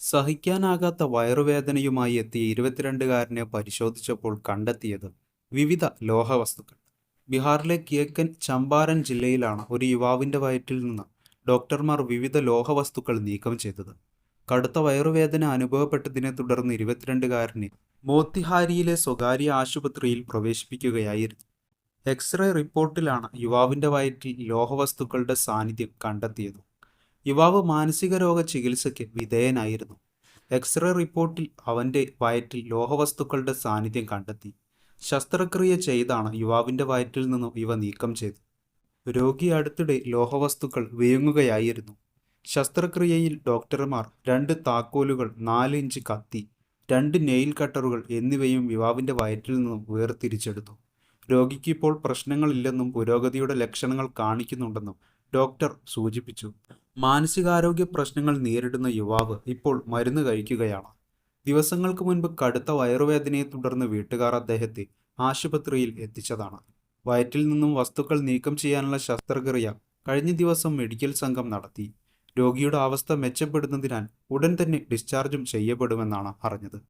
സഹിക്കാനാകാത്ത വയറുവേദനയുമായി എത്തിയ ഇരുപത്തിരണ്ടുകാരനെ പരിശോധിച്ചപ്പോൾ കണ്ടെത്തിയത് വിവിധ ലോഹവസ്തുക്കൾ. ബീഹാറിലെ കിഴക്കൻ ചമ്പാരൻ ജില്ലയിലാണ് ഒരു യുവാവിന്റെ വയറ്റിൽ നിന്ന് ഡോക്ടർമാർ വിവിധ ലോഹവസ്തുക്കൾ നീക്കം ചെയ്തത്. കടുത്ത വയറുവേദന അനുഭവപ്പെട്ടതിനെ തുടർന്ന് ഇരുപത്തിരണ്ടുകാരനെ മോത്തിഹാരിയിലെ സ്വകാര്യ ആശുപത്രിയിൽ പ്രവേശിപ്പിക്കുകയായിരുന്നു. എക്സ്റേ റിപ്പോർട്ടിലാണ് യുവാവിന്റെ വയറ്റിൽ ലോഹവസ്തുക്കളുടെ സാന്നിധ്യം കണ്ടെത്തിയത്. യുവാവ് മാനസിക രോഗ ചികിത്സയ്ക്ക് വിധേയനായിരുന്നു. എക്സ്റേ റിപ്പോർട്ടിൽ അവന്റെ വയറ്റിൽ ലോഹവസ്തുക്കളുടെ സാന്നിധ്യം കണ്ടെത്തി. ശസ്ത്രക്രിയ ചെയ്താണ് യുവാവിന്റെ വയറ്റിൽ നിന്നും ഇവ നീക്കം ചെയ്തത്. രോഗി അടുത്തിടെ ലോഹവസ്തുക്കൾ വിഴുങ്ങുകയായിരുന്നു. ശസ്ത്രക്രിയയിൽ ഡോക്ടർമാർ രണ്ട് താക്കോലുകൾ നാല് ഇഞ്ച് കത്തി രണ്ട് നെയിൽ കട്ടറുകൾ എന്നിവയും യുവാവിന്റെ വയറ്റിൽ നിന്നും വേർതിരിച്ചെടുത്തു. രോഗിക്ക് ഇപ്പോൾ പ്രശ്നങ്ങളില്ലെന്നും പുരോഗതിയുടെ ലക്ഷണങ്ങൾ കാണിക്കുന്നുണ്ടെന്നും ഡോക്ടർ സൂചിപ്പിച്ചു. മാനസികാരോഗ്യ പ്രശ്നങ്ങൾ നേരിടുന്ന യുവാവ് ഇപ്പോൾ മരുന്ന് കഴിക്കുകയാണ്. ദിവസങ്ങൾക്ക് മുൻപ് കടുത്ത വയറുവേദനയെ തുടർന്ന് വീട്ടുകാർ അദ്ദേഹത്തെ ആശുപത്രിയിൽ എത്തിച്ചതാണ്. വയറ്റിൽ നിന്നും വസ്തുക്കൾ നീക്കം ചെയ്യാനുള്ള ശസ്ത്രക്രിയ കഴിഞ്ഞ ദിവസം മെഡിക്കൽ സംഘം നടത്തി. രോഗിയുടെ അവസ്ഥ മെച്ചപ്പെടുന്നതിനാൽ ഉടൻ തന്നെ ഡിസ്ചാർജും ചെയ്യപ്പെടുമെന്നാണ് അറിഞ്ഞത്.